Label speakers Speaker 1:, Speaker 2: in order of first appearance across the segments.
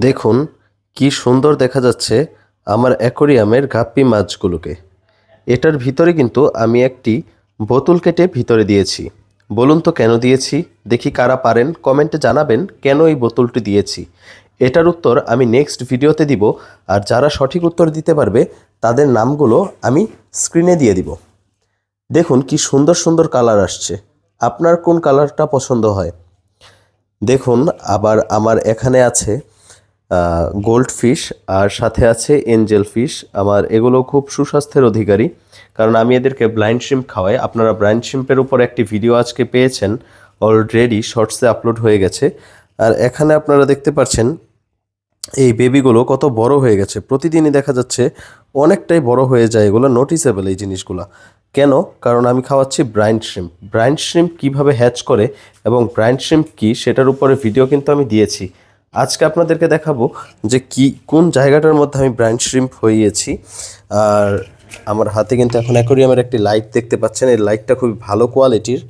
Speaker 1: দেখুন, কি সুন্দর দেখা যাচ্ছে আমার অ্যাকোরিয়ামের গাপ্পি মাছগুলোকে। এটার ভিতরে কিন্তু আমি একটি বোতল কেটে ভিতরে দিয়েছি। বলুন তো কেন দিয়েছি? দেখি কারা পারেন, কমেন্টে জানাবেন কেন এই বোতলটি দিয়েছি। এটার উত্তর আমি নেক্সট ভিডিওতে দিব, আর যারা সঠিক উত্তর দিতে পারবে, তাদের নামগুলো আমি স্ক্রিনে দিয়ে দিব। দেখুন, কি সুন্দর সুন্দর কালার আসছে। আপনার কোন কালারটা পছন্দ হয়? দেখুন, আবার আমার এখানে আছে গোল্ড ফিশ আর সাথে আছে এঞ্জেল ফিশ আমার এগুলো খুব সুস্বাস্থ্যের অধিকারী, কারণ আমি এদেরকে ব্লাইন্ড শিম্প খাওয়াই। আপনারা ব্লাইন্ড শিম্পের উপর একটি ভিডিও আজকে পেয়েছেন অলরেডি শর্টসে আপলোড হয়ে গেছে। আর এখানে আপনারা দেখতে পাচ্ছেন, এই বেবিগুলো কত বড় হয়ে গেছে। প্রতিদিনই দেখা যাচ্ছে, অনেকটাই বড় হয়ে যায় এগুলো নোটিসেবল এই জিনিসগুলো। কেন? কারণ আমি খাওয়াচ্ছি ব্রাইন্ড শ্রিম্প ব্রাইন্ড শ্রিম্প কীভাবে হ্যাচ করে এবং ব্রাইন্ড শ্রিম্প কী, সেটার উপরে ভিডিও কিন্তু আমি দিয়েছি। আজকে আপনাদেরকে দেখাবো যে কি, কোন জায়গাটার মধ্যে আমি ব্রাইন্ড শ্রিম্প হইয়েছি। আর আমার হাতে কিন্তু এখন অ্যাকোরিয়ামের একটি লাইট দেখতে পাচ্ছেন, এই লাইটটা খুবই ভালো কোয়ালিটির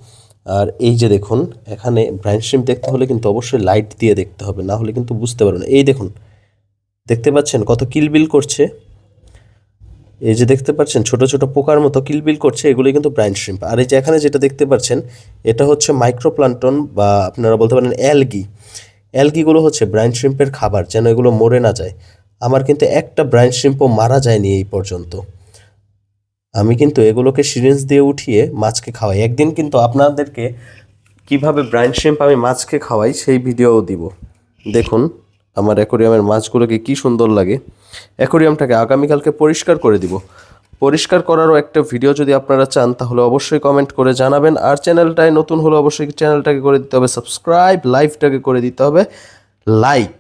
Speaker 1: আর এই যে দেখুন, এখানে ব্রাইন্ড শ্রিম্প দেখতে হলে কিন্তু অবশ্যই লাইট দিয়ে দেখতে হবে, না হলে কিন্তু বুঝতে পারবেন এই দেখুন, দেখতে পাচ্ছেন কত কিলবিল করছে? এই যে দেখতে পাচ্ছেন, ছোট ছোট পোকার মতো কিলবিল করছে এগুলো কিন্তু ব্রাইন্ড শ্রিম্প আর এই যে এখানে যেটা দেখতে পাচ্ছেন, এটা হচ্ছে মাইক্রোপ্লান্টন বা আপনারা বলতে পারেন অ্যালগি অ্যালগিগুলো হচ্ছে ব্রাইন্ড শ্রিম্পের খাবার, যেন এগুলো মরে না যায়। আমার কিন্তু একটা ব্রাইন্ড শ্রিম্পও মারা যায়নি এই পর্যন্ত। আমি কিন্তু এগুলোকে সিরিঞ্জ দিয়ে উঠিয়ে মাছকে খাওয়াই। একদিন কিন্তু আপনাদেরকে কীভাবে ব্রাইন্ড শ্রিম্প আমি মাছকে খাওয়াই, সেই ভিডিওও দিব। দেখুন, আমার অ্যাকোরিয়ামের মাছগুলোকে কি সুন্দর লাগে। অ্যাকোরিয়ামটাকে আগামীকালকে পরিষ্কার করে দিব। পরিষ্কার করারও একটা ভিডিও যদি আপনারা চান, তাহলে অবশ্যই কমেন্ট করে জানাবেন। আর চ্যানেলটায় নতুন হলে অবশ্যই চ্যানেলটাকে করে দিতে হবে। সাবস্ক্রাইব লাইভটাকে করে দিতে হবে। লাইক